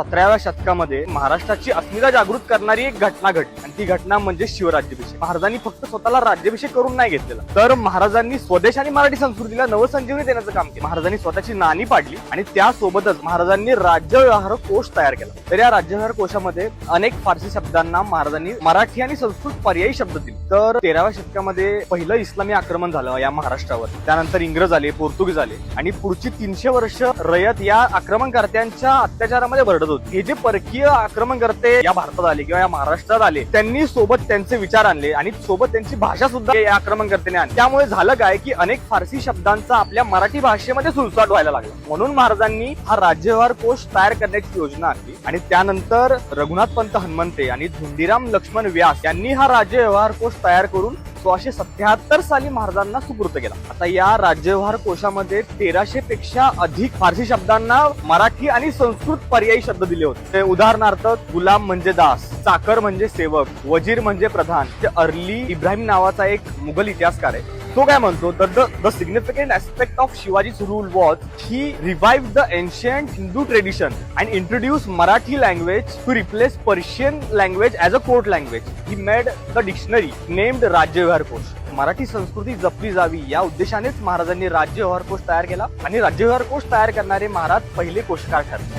सतराव्या शतकामध्ये महाराष्ट्राची अस्मिता जागृत करणारी एक घटना घडली. आणि ती घटना म्हणजे शिवराज्याभिषेक. महाराजांनी फक्त स्वतःला राज्याभिषेक करून नाही घेतलेला. तर महाराजांनी स्वदेश आणि मराठी संस्कृतीला नवसंजीवनी देण्याचं काम केलं. महाराजांनी स्वतःची नाणी पाडली आणि त्यासोबतच महाराजांनी राज्य व्यवहार कोश तयार केला. तर या राज्य व्यवहार कोशामध्ये अनेक फारसी शब्दांना महाराजांनी मराठी आणि संस्कृत पर्यायी शब्द दिले. तर तेराव्या शतकामध्ये पहिलं इस्लामी आक्रमण झालं या महाराष्ट्रावर. त्यानंतर इंग्रज आले पोर्तुगीज आले आणि पुढची तीनशे वर्ष रयत या आक्रमणकर्त्यांच्या अत्याचारामध्ये भरडत होती हे जे परकीय आक्रमणकर्ते या भारतात आले किंवा या महाराष्ट्रात आले त्यांनी सोबत त्यांचे विचार आणले आणि सोबत त्यांची भाषा सुद्धा या आक्रमणकर्त्याने आणली. त्यामुळे झालं काय की अनेक फारसी शब्दांचा आपल्या मराठी भाषेमध्ये सुलसाट व्हायला लागला. म्हणून महाराजांनी हा राज्यव्यवहार कोष तयार करण्याची योजना आखली आणि त्यानंतर रघुनाथ पंत हनुमंते आणि धुंडीराम लक्ष्मण व्यास यांनी हा राज्य व्यवहार कोष तयार करून सोळाशे सत्याहत्तर साली महाराजांना सुपूर्त केला. आता या राज्यव्यवहार कोशामध्ये तेराशे पेक्षा अधिक फारसी शब्दांना मराठी आणि संस्कृत पर्यायी शब्द दिले होते. ते उदाहरणार्थ गुलाम म्हणजे दास चाकर म्हणजे सेवक वजीर म्हणजे प्रधान ते अर्ली इब्राहिम नावाचा एक मुघल इतिहासकार आहे. तो काय म्हणतो? तर the the significant aspect of Shivaji's rule was he revive the ancient Hindu tradition and introduce Marathi language to replace Persian language as a court language he made the dictionary named Rajya Vyavahar Kosh Marathi संस्कृती जपली जावी या उद्देशानेच महाराजांनी राज्य व्यवहार कोश तयार केला आणि राज्य व्यवहार कोश तयार करणारे महाराज पहिले कोशकार ठरले.